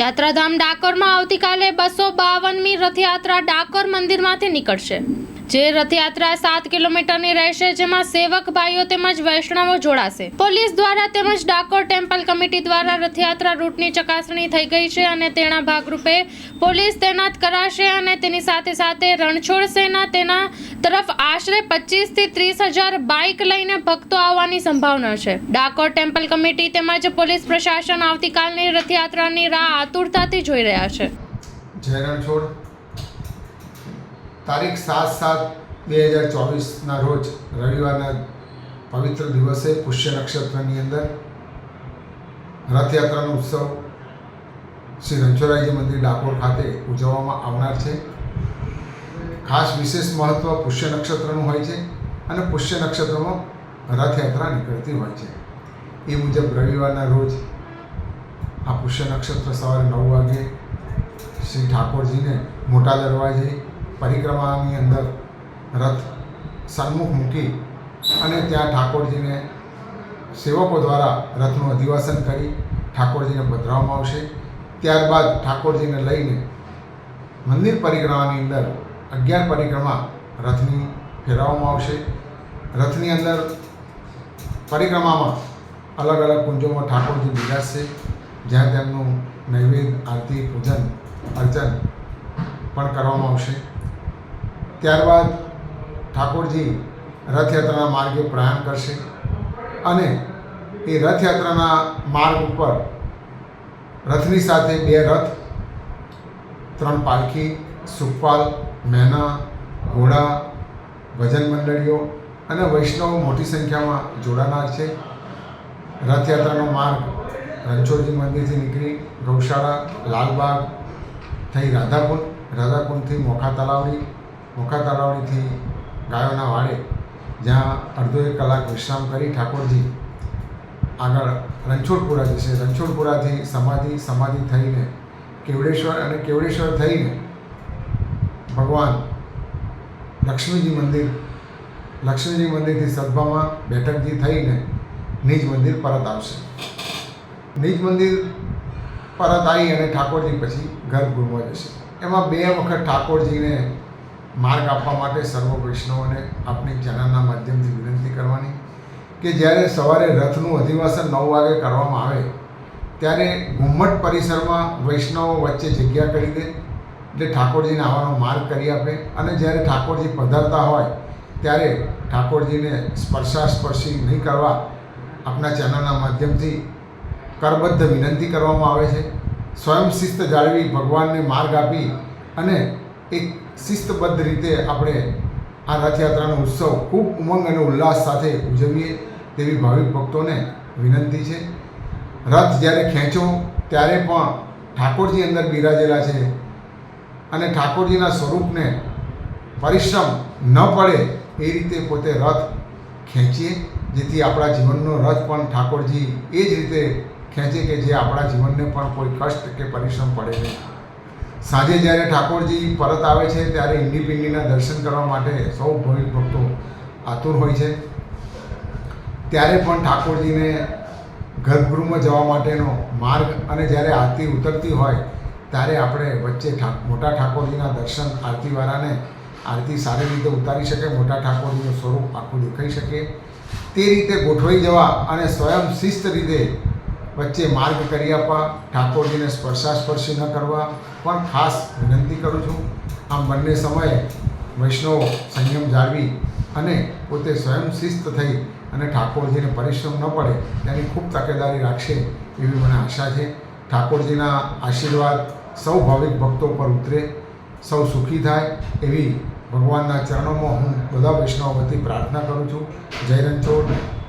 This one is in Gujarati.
યાત્રાધામ ડાકોરમાં આવતીકાલે બસો બાવનમી રથયાત્રા ડાકોર મંદિરમાંથી નીકળશે. જે રથયાત્રા સાત કિલોમીટરની રહેશે, જેમાં સેવક ભાઈઓ તેમજ વૈષ્ણવો જોડાશે. પોલીસ દ્વારા તેમજ ડાકોર ટેમ્પલ કમિટી દ્વારા રથયાત્રા રૂટની ચકાસણી થઈ ગઈ છે અને તેના ભાગરૂપે પોલીસ તૈનાત કરાશે અને તેની સાથે સાથે રણછોડ સેના તેના તરફ આશરે પચીસથી ત્રીસ હજાર બાઇક લઈને ભક્તો આવવાની સંભાવના છે. ડાકોર ટેમ્પલ કમિટી તેમજ પોલીસ પ્રશાસન આવતીકાલની રથયાત્રાની રાહ આતુરતાથી જોઈ રહ્યા છે. જય રણછોડ. તારીખ સાત સાત બે હજાર ચોવીસના રોજ રવિવારના પવિત્ર દિવસે પુષ્ય નક્ષત્રની અંદર રથયાત્રાનો ઉત્સવ શ્રી રણછોડરાયજી મંદિર ડાકોર ખાતે ઉજવવામાં આવનાર છે. ખાસ વિશેષ મહત્ત્વ પુષ્ય નક્ષત્રનું હોય છે અને પુષ્ય નક્ષત્રમાં રથયાત્રા નીકળતી હોય છે. એ મુજબ રવિવારના રોજ આ પુષ્ય નક્ષત્ર સવારે નવ વાગે શ્રી ઠાકોરજીને મોટા દરવાજે પરિક્રમાની અંદર રથ સન્મુખ મૂકી અને ત્યાં ઠાકોરજીને સેવકો દ્વારા રથનું અધિવાસન કરી ઠાકોરજીને પધરાવવામાં આવશે. ત્યારબાદ ઠાકોરજીને લઈને મંદિર પરિક્રમાની અંદર અગિયાર પરિક્રમા રથની ફેરવવામાં આવશે. રથની અંદર પરિક્રમામાં અલગ અલગ કુંજોમાં ઠાકોરજી બિરાજશે. જ્યાં તેમનું નૈવેદ્ય, આરતી, પૂજન, અર્ચન પણ કરવામાં આવશે. ત્યારબાદ ઠાકોરજી રથયાત્રાના માર્ગે પ્રયાણ કરશે અને એ રથયાત્રાના માર્ગ ઉપર રથની સાથે બે રથ, ત્રણ પાલખી, સુખપાલ મહેના ઘોડા, ભજન મંડળીઓ અને વૈષ્ણવો મોટી સંખ્યામાં જોડાનાર છે. રથયાત્રાનો માર્ગ રણછોડજી મંદિરથી નીકળી ગૌશાળા, લાલબાગ થઈ રાધાકુંડ, રાધાકુંડથી મોખા તલાવડી મોખા તલાવડીથી ગાયોના વાડે જ્યાં અડધો એક કલાક વિશ્રામ કરી ઠાકોરજી આગળ રણછોડપુરા જશે. રણછોડપુરાથી સમાધિ સમાધિ થઈને કેવડેશ્વર અને કેવડેશ્વર થઈને ભગવાન લક્ષ્મીજી મંદિર, લક્ષ્મીજી મંદિરથી સદભામાં બેઠકજી થઈને નિજ મંદિર પરત આવશે. નિજ મંદિર પરત આવી અને ઠાકોરજી પછી ગર્ભગૃહમાં જશે. એમાં બે વખત ઠાકોરજીને માર્ગ આપવા માટે સર્વ વૈષ્ણવોને આપણી ચેનલના માધ્યમથી વિનંતી કરવાની કે જ્યારે સવારે રથનું અધિવાસન નવ વાગે કરવામાં આવે, ત્યારે ઘુમ્મટ પરિસરમાં વૈષ્ણવો વચ્ચે જગ્યા કરી દે એટલે ઠાકોરજીને આવવાનો માર્ગ કરી આપે અને જ્યારે ઠાકોરજી પધારતા હોય, ત્યારે ઠાકોરજીને સ્પર્શાસ્પર્શી નહીં કરવા આપણા ચેનલના માધ્યમથી કરબદ્ધ વિનંતી કરવામાં આવે છે. સ્વયં શિસ્ત જાળવી ભગવાનને માર્ગ આપી અને એક શિસ્તબદ્ધ રીતે આપણે આ રથયાત્રાનો ઉત્સવ ખૂબ ઉમંગ અને ઉલ્લાસ સાથે ઉજવીએ તેવી ભાવિક ભક્તોને વિનંતી છે. રથ જ્યારે ખેંચો ત્યારે પણ ઠાકોરજી અંદર બિરાજેલા છે અને ઠાકોરજીના સ્વરૂપને પરિશ્રમ ન પડે એ રીતે પોતે રથ ખેંચીએ, જેથી આપણા જીવનનો રથ પણ ઠાકોરજી એ જ રીતે ખેંચે કે જે આપણા જીવનને પણ કોઈ કષ્ટ કે પરિશ્રમ પડે નહીં. સાંજે જ્યારે ઠાકોરજી પરત આવે છે, ત્યારે ઇન્ડિપિંડીના દર્શન કરવા માટે સૌ ભવિક ભક્તો આતુર હોય છે. ત્યારે પણ ઠાકોરજીને ગર્ભગૃહમાં જવા માટેનો માર્ગ અને જ્યારે આરતી ઉતરતી હોય, ત્યારે આપણે વચ્ચે મોટા ઠાકોરજીના દર્શન આરતીવાળાને આરતી સારી રીતે ઉતારી શકે, મોટા ઠાકોરજીનું સ્વરૂપ આખું દેખાઈ શકે. તે રીતે ગોઠવાઈ જવા અને સ્વયં શિસ્ત રીતે વચ્ચે માર્ગ કરી આપવા, ઠાકોરજીને સ્પર્શાસ્પર્શી ન કરવા, પણ ખાસ વિનંતી કરું છું, આમ બંને સમયે વૈષ્ણવ સંયમ જાળવી અને પોતે સ્વયં શિસ્ત થઈ અને ઠાકોરજીને પરિશ્રમ ન પડે તેની ખૂબ તકેદારી રાખશે એવી મને આશા છે. ઠાકોરજીના આશીર્વાદ સૌ ભાવિક ભક્તો પર ઉતરે, સૌ સુખી થાય એવી ભગવાનના ચરણોમાં હું બધા વૈષ્ણવ વતી પ્રાર્થના કરું છું. જય રણછોડ.